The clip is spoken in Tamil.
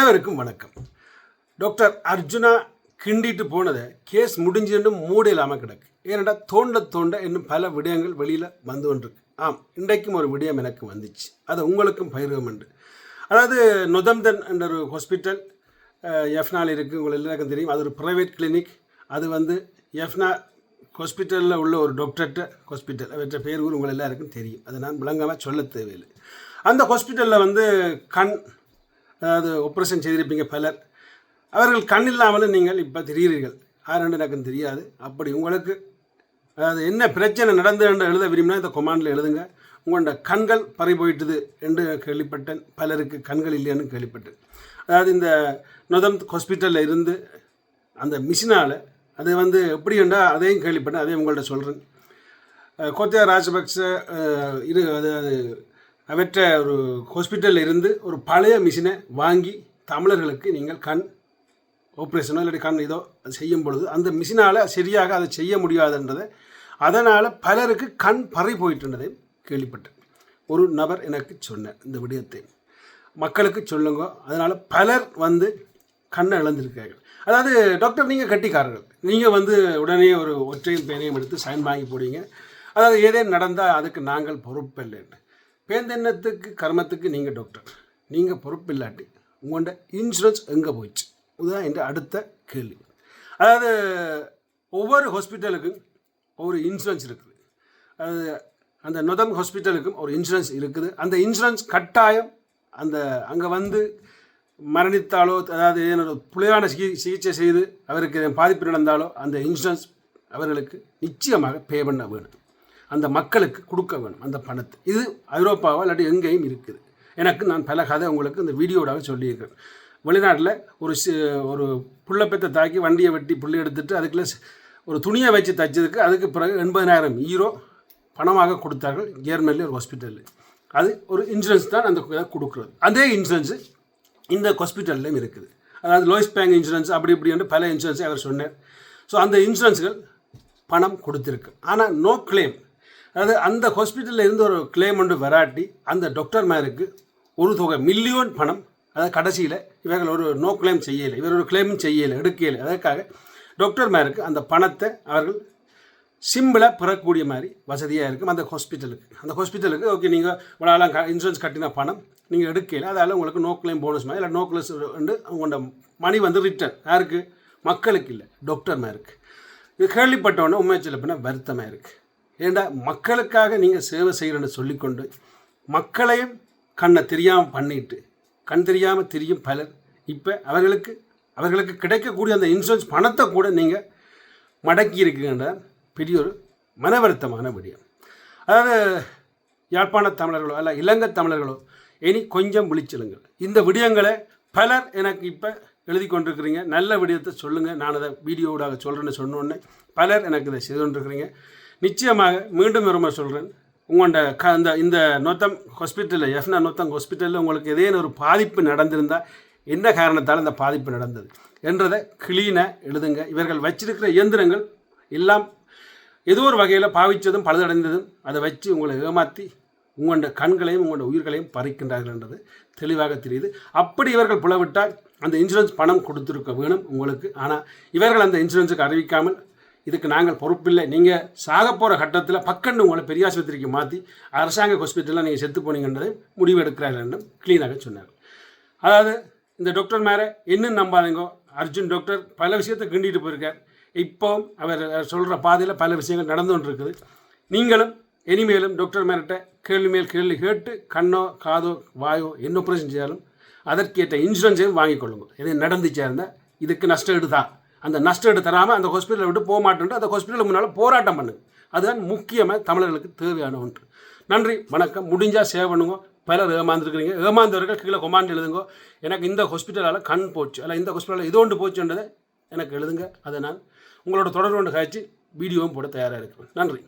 அனைவருக்கும் வணக்கம். டாக்டர் அர்ஜுனா கிண்டிட்டு போனதை கேஸ் முடிஞ்சுன்னு மூட இல்லாமல் கிடக்கு. ஏனடா தோண்ட தோண்ட இன்னும் பல விடயங்கள் வெளியில் வந்து கொண்டிருக்கு. ஆம் இன்றைக்கும் ஒரு விடயம் எனக்கு வந்துச்சு. அது உங்களுக்கும் பயிர்கம் உண்டு. அதாவது நொதம்தன் என்ற ஒரு ஹாஸ்பிட்டல் எஃப்னால் இருக்குது உங்களுக்கு எல்லாருக்கும் தெரியும். அது ஒரு ப்ரைவேட் கிளினிக் அது வந்து எஃப்னா ஹாஸ்பிட்டலில் உள்ள ஒரு டாக்டர்கிட்ட ஹாஸ்பிட்டல். அவற்ற பேர் ஊர் உங்கள் எல்லாருக்கும் தெரியும். அதை நான் விளங்காமல் சொல்ல தேவையில்லை. அந்த ஹாஸ்பிட்டலில் வந்து கண் அதாவது ஒப்ரேஷன் செய்திருப்பீங்க பலர். அவர்கள் கண் இல்லாமலும் நீங்கள் இப்போ தெரிகிறீர்கள் யாருன்னு எனக்கு தெரியாது. அப்படி உங்களுக்கு அதாவது என்ன பிரச்சனை நடந்து என்று எழுத விரும்பினா இந்த கொமாண்டில் எழுதுங்க. உங்களோட கண்கள் பறி போயிட்டுது என்று கேள்விப்பட்டேன். பலருக்கு கண்கள் இல்லைன்னு கேள்விப்பட்டேன். அதாவது இந்த நொதம் ஹாஸ்பிட்டலில் இருந்து அந்த மிஷினால் அது வந்து எப்படி என்றால் அதையும் கேள்விப்பட்டேன். அதையும் உங்கள்கிட்ட சொல்கிறேன் கோத்தியா ராஜபக்ச இரு அதாவது அது அவற்றை ஒரு ஹாஸ்பிட்டலில் இருந்து ஒரு பழைய மிஷினை வாங்கி தமிழர்களுக்கு நீங்கள் கண் ஆப்ரேஷனோ இல்லாட்டி கண் இதோ அது செய்யும் பொழுது அந்த மிஷினால் சரியாக அதை செய்ய முடியாதுன்றதை அதனால் பலருக்கு கண் பறி போயிட்டுன்றதை கேள்விப்பட்டேன். ஒரு நபர் எனக்கு சொன்னார் இந்த விடயத்தை. மக்களுக்கு சொல்லுங்க. அதனால் பலர் வந்து கண்ணை இழந்திருக்கார்கள் அதாவது டாக்டர் நீங்கள் கட்டிக்காரர்கள். நீங்கள் வந்து உடனே ஒரு ஒற்றையும் பேனையும் எடுத்து சைன் வாங்கி போடுவீங்க. அதாவது ஏதேனும் நடந்தால் அதுக்கு நாங்கள் பொறுப்பில்லைன்னு பேந்தென்னத்துக்கு கர்மத்துக்கு நீங்கள் டாக்டர் நீங்கள் பொறுப்பில்லாட்டி உங்கள்கிட்ட இன்சூரன்ஸ் எங்கே போயிடுச்சு இதுதான் என்ற அடுத்த கேள்வி. அதாவது ஒவ்வொரு ஹாஸ்பிட்டலுக்கும் ஒரு இன்சூரன்ஸ் இருக்குது. அது அந்த நொதம் ஹாஸ்பிட்டலுக்கும் ஒரு இன்சூரன்ஸ் இருக்குது. அந்த இன்சூரன்ஸ் கட்டாயம் அந்த அங்கே வந்து மரணித்தாலோ அதாவது என்னோட புலியான சிகி சிகிச்சை செய்து அவருக்கு பாதிப்பு நடந்தாலோ அந்த இன்சூரன்ஸ் அவர்களுக்கு நிச்சயமாக பே பண்ண வேணும். அந்த மக்களுக்கு கொடுக்க வேணும் அந்த பணத்தை. இது ஐரோப்பாவோ இல்லாட்டி எங்கேயும் இருக்குது. எனக்கு நான் பல கதை உங்களுக்கு இந்த வீடியோடாக சொல்லியிருக்கேன் வெளிநாட்டில் ஒரு சி ஒரு புள்ளப்பெத்தை தாக்கி வண்டியை வெட்டி புள்ளி எடுத்துட்டு அதுக்குள்ள ஒரு துணியை வச்சு தைச்சதுக்கு அதுக்கு பிறகு எண்பதாயிரம் ஈரோ பணமாக கொடுத்தார்கள் ஜெர்மனியில் ஒரு ஹாஸ்பிட்டலில் அது ஒரு இன்சூரன்ஸ் தான் அந்த இதை கொடுக்குறது. அதே இன்சூரன்ஸு இந்த ஹாஸ்பிட்டல்லையும் இருக்குது. அதாவது லோயஸ் பேங்க் இன்சூரன்ஸ் அப்படி இப்படி என்று பல இன்சூரன்ஸை அவர் சொன்னார். ஸோ அந்த இன்சூரன்ஸ்கள் பணம் கொடுத்துருக்கு. ஆனால் நோ கிளைம் அதாவது அந்த ஹாஸ்பிட்டலில் இருந்து ஒரு கிளைம் ஒன்று வராட்டி அந்த டாக்டர்மாருக்கு ஒரு தொகை மில்லியன் பணம். அதாவது கடைசியில் இவர்கள் ஒரு நோ கிளைம் செய்யலை இவர் ஒரு கிளைமும் செய்யலை எடுக்கலை. அதற்காக டாக்டர்மாருக்கு அந்த பணத்தை அவர்கள் சிம்பிளாக பெறக்கூடிய மாதிரி வசதியாக இருக்கும் அந்த ஹாஸ்பிட்டலுக்கு அந்த ஹாஸ்பிட்டலுக்கு ஓகே நீங்கள் இவ்வளோ க இன்சூரன்ஸ் கட்டின பணம் நீங்கள் எடுக்கல அதால் உங்களுக்கு நோ கிளைம் போனஸ் மாதிரி இல்லை நோ கிளஸ் வந்து உங்களோட மணி வந்து ரிட்டர்ன் யாருக்கு? மக்களுக்கு இல்லை டாக்டர்மாருக்கு இது கேள்விப்பட்டவொன்னே உண்மை சொல்ல வருத்தமாக இருக்குது ஏண்டா மக்களுக்காக நீங்கள் சேவை செய்கிறேன்னு சொல்லிக்கொண்டு மக்களையும் கண்ணை தெரியாமல் பண்ணிட்டு கண் தெரியாமல் தெரியும் பலர். இப்போ அவர்களுக்கு அவர்களுக்கு கிடைக்கக்கூடிய அந்த இன்சூரன்ஸ் பணத்தை கூட நீங்கள் மடக்கி இருக்குங்கிற பெரிய ஒரு மன வருத்தமான விடயம். அதாவது யாழ்ப்பாண தமிழர்களோ அல்ல இலங்கை தமிழர்களோ இனி கொஞ்சம் விழிச்செலுங்கள் இந்த விடயங்களை பலர் எனக்கு இப்போ எழுதி கொண்டிருக்கிறீங்க. நல்ல விடயத்தை சொல்லுங்கள் நான் அதை வீடியோவோட சொல்கிறேன்னு சொன்னோடனே பலர் எனக்கு இதை செய்து கொண்டிருக்கிறீங்க. நிச்சயமாக மீண்டும் ஒரு சொல்கிறேன் உங்களோட க இந்த இந்த நொத்தம் ஹாஸ்பிட்டலில் எஃப்னா நொத்தம் ஹாஸ்பிட்டலில் உங்களுக்கு ஏதேனும் ஒரு பாதிப்பு நடந்திருந்தால் என்ன காரணத்தால் இந்த பாதிப்பு நடந்தது என்றதை கிளீனாக எழுதுங்க. இவர்கள் வச்சிருக்கிற இயந்திரங்கள் எல்லாம் ஏதோ ஒரு வகையில் பாவித்ததும் பழுதடைந்ததும் அதை வச்சு உங்களை ஏமாற்றி உங்களோட கண்களையும் உங்களோட உயிர்களையும் பறிக்கின்றார்கள் என்றது தெளிவாக தெரியுது. அப்படி இவர்கள் புலவிட்டால் அந்த இன்சூரன்ஸ் பணம் கொடுத்துருக்க வேணும் உங்களுக்கு. ஆனால் இவர்கள் அந்த இன்சூரன்ஸுக்கு அறிவிக்காமல் இதுக்கு நாங்கள் பொறுப்பில்லை. நீங்கள் சாக போகிற கட்டத்தில் பக்கண்டு உங்களை பெரிய ஆஸ்பத்திரிக்கு மாற்றி அரசாங்க ஹாஸ்பிட்டலில் நீங்கள் செத்து போனீங்கன்றதை முடிவு எடுக்கிறார்கள் என்றும் க்ளீனாக சொன்னார் அதாவது இந்த டாக்டர் மேலே இன்னும் நம்பாதீங்கோ? அர்ஜுன் டாக்டர் பல விஷயத்தை கிண்டிட்டு போயிருக்கார். இப்போ அவர் சொல்கிற பாதையில் பல விஷயங்கள் நடந்து கொண்டு இருக்குது நீங்களும் இனிமேலும் டாக்டர் மேலிட்ட கேள்வி மேல் கேள்வி கேட்டு கண்ணோ காதோ வாயோ என்ன ஆப்ரேஷன் செய்தாலும் அதற்கேற்ற இன்சூரன்ஸையும் வாங்கிக் கொள்ளுங்கள். எது நடந்துச்சா இருந்தால் இதுக்கு நஷ்டம் எடுதான். அந்த நஷ்டம் எடுத்து தராமல் அந்த ஹாஸ்பிட்டலை விட்டு போக மாட்டேன்ட்டு அந்த ஹாஸ்பிட்டலுக்கு முன்னால் போராட்டம் பண்ணுங்க அதுதான் முக்கியமாக தமிழர்களுக்கு தேவையான ஒன்று. நன்றி வணக்கம். முடிஞ்சால் சேவ் பண்ணுங்க. பலர் ஏமாந்துருக்கிறீங்க. ஏமாந்தவர்கள் கீழே கொமாண்ட் எழுதுங்க. எனக்கு இந்த ஹாஸ்பிட்டலால் கண் போச்சு. அல்ல இந்த ஹாஸ்பிட்டலில் இது ஒன்று போச்சுன்றதை எனக்கு எழுதுங்க. அதை நான் உங்களோட தொடர்பு கொண்டு காய்ச்சி வீடியோவும் போட தயாராக இருக்கிறேன். நன்றி.